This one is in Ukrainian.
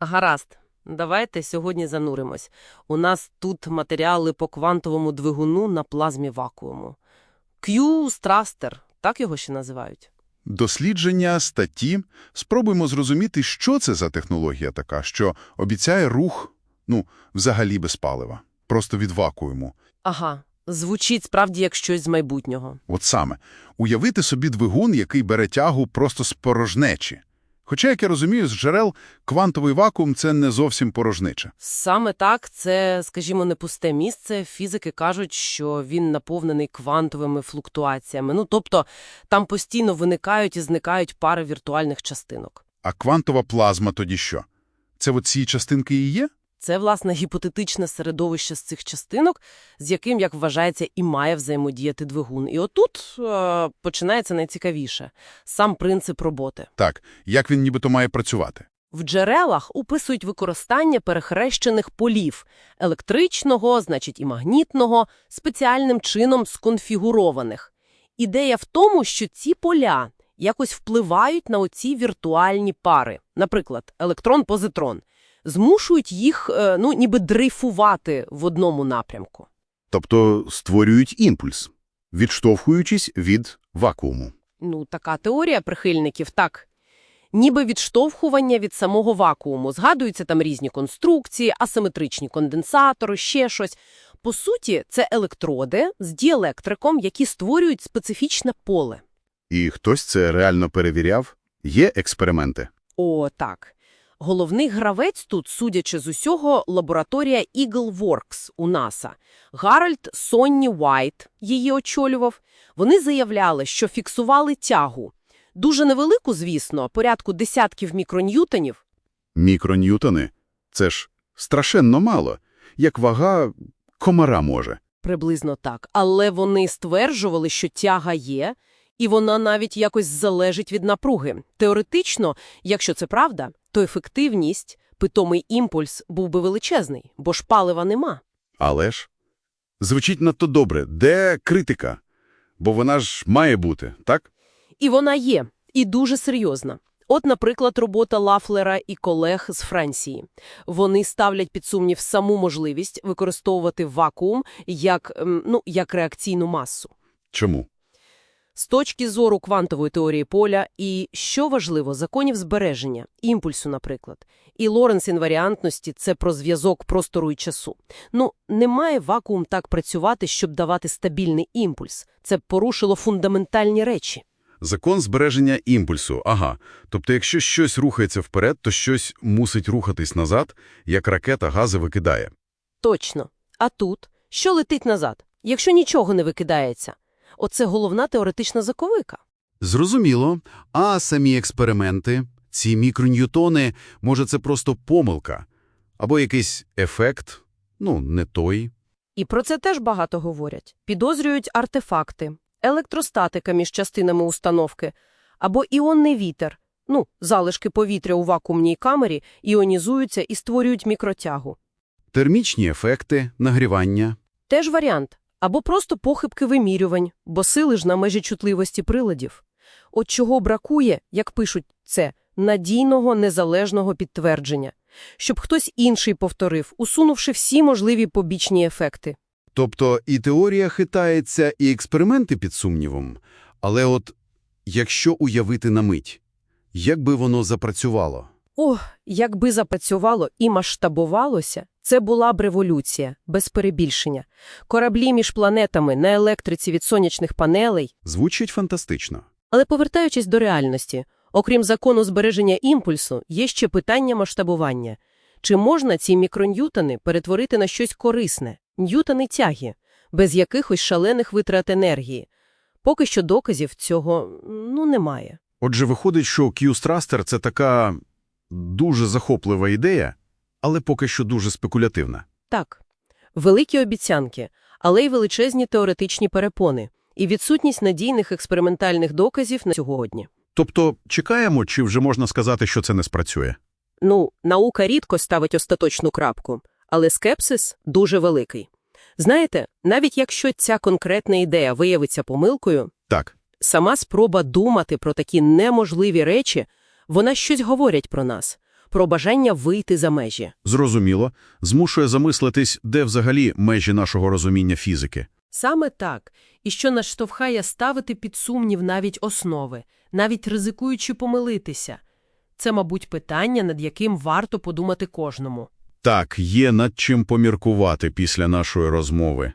Гаразд, давайте сьогодні зануримось. У нас тут матеріали по квантовому двигуну на плазмі вакууму. Q-страстер, так його ще називають. Дослідження, статті. Спробуємо зрозуміти, що це за технологія така, що обіцяє рух, ну, взагалі без палива, просто від вакууму. Ага, звучить справді як щось з майбутнього. От саме, уявити собі двигун, який бере тягу просто з порожнечі. Хоча, як я розумію, з джерел квантовий вакуум – це не зовсім порожниче. Саме так, це, скажімо, не пусте місце. Фізики кажуть, що він наповнений квантовими флуктуаціями. Ну, тобто, там постійно виникають і зникають пари віртуальних частинок. А квантова плазма тоді що? Це ці частинки і є? Це, власне, гіпотетичне середовище з цих частинок, з яким, як вважається, і має взаємодіяти двигун. І отут е, починається найцікавіше – сам принцип роботи. Так, як він нібито має працювати? В джерелах описують використання перехрещених полів – електричного, значить і магнітного, спеціальним чином сконфігурованих. Ідея в тому, що ці поля якось впливають на оці віртуальні пари, наприклад, електрон-позитрон, змушують їх, е, ну, ніби дрейфувати в одному напрямку. Тобто створюють імпульс, відштовхуючись від вакууму. Ну, така теорія прихильників, так. Ніби відштовхування від самого вакууму. Згадуються там різні конструкції, асиметричні конденсатори, ще щось. По суті, це електроди з діелектриком, які створюють специфічне поле. І хтось це реально перевіряв? Є експерименти? О, так. Головний гравець тут, судячи з усього, лабораторія EagleWorks у НАСА. Гарольд Сонні Уайт її очолював. Вони заявляли, що фіксували тягу. Дуже невелику, звісно, порядку десятків мікроньютонів. Мікроньютони? Це ж страшенно мало, як вага комара може. Приблизно так. Але вони стверджували, що тяга є, і вона навіть якось залежить від напруги. Теоретично, якщо це правда, то ефективність, питомий імпульс був би величезний, бо ж палива нема. Але ж звучить надто добре. Де критика? Бо вона ж має бути, так? І вона є, і дуже серйозна. От, наприклад, робота Лафлера і колег з Франції. Вони ставлять під сумнів саму можливість використовувати вакуум як, ем, ну, як реакційну масу. Чому? З точки зору квантової теорії поля і, що важливо, законів збереження, імпульсу, наприклад. І Лоренс інваріантності – це про зв'язок простору і часу. Ну, не має вакуум так працювати, щоб давати стабільний імпульс. Це порушило фундаментальні речі. Закон збереження імпульсу. Ага. Тобто, якщо щось рухається вперед, то щось мусить рухатись назад, як ракета гази викидає. Точно. А тут? Що летить назад? Якщо нічого не викидається? Оце головна теоретична заковика. Зрозуміло. А самі експерименти, ці мікроньютони, може це просто помилка? Або якийсь ефект, ну, не той. І про це теж багато говорять. Підозрюють артефакти, електростатика між частинами установки, або іонний вітер, ну, залишки повітря у вакуумній камері, іонізуються і створюють мікротягу. Термічні ефекти, нагрівання. Теж варіант. Або просто похибки вимірювань, бо сили ж на межі чутливості приладів. От чого бракує, як пишуть це, надійного незалежного підтвердження. Щоб хтось інший повторив, усунувши всі можливі побічні ефекти. Тобто і теорія хитається, і експерименти під сумнівом. Але от якщо уявити на мить, як би воно запрацювало? Ох, якби запрацювало і масштабувалося, це була б революція, без перебільшення. Кораблі між планетами на електриці від сонячних панелей. Звучить фантастично. Але повертаючись до реальності, окрім закону збереження імпульсу, є ще питання масштабування. Чи можна ці мікроньютони перетворити на щось корисне, ньютони тяги, без якихось шалених витрат енергії? Поки що доказів цього, ну, немає. Отже, виходить, що Q-страстер – це така дуже захоплива ідея, але поки що дуже спекулятивна. Так, великі обіцянки, але й величезні теоретичні перепони, і відсутність надійних експериментальних доказів на сьогодні. Тобто чекаємо, чи вже можна сказати, що це не спрацює? Ну, наука рідко ставить остаточну крапку, але скепсис дуже великий. Знаєте, навіть якщо ця конкретна ідея виявиться помилкою, Так. сама спроба думати про такі неможливі речі, вона щось говорить про нас, про бажання вийти за межі. Зрозуміло. Змушує замислитись, де взагалі межі нашого розуміння фізики. Саме так, і що нас штовхає ставити під сумнів навіть основи, навіть ризикуючи помилитися. Це, мабуть, питання, над яким варто подумати кожному. Так, є над чим поміркувати після нашої розмови.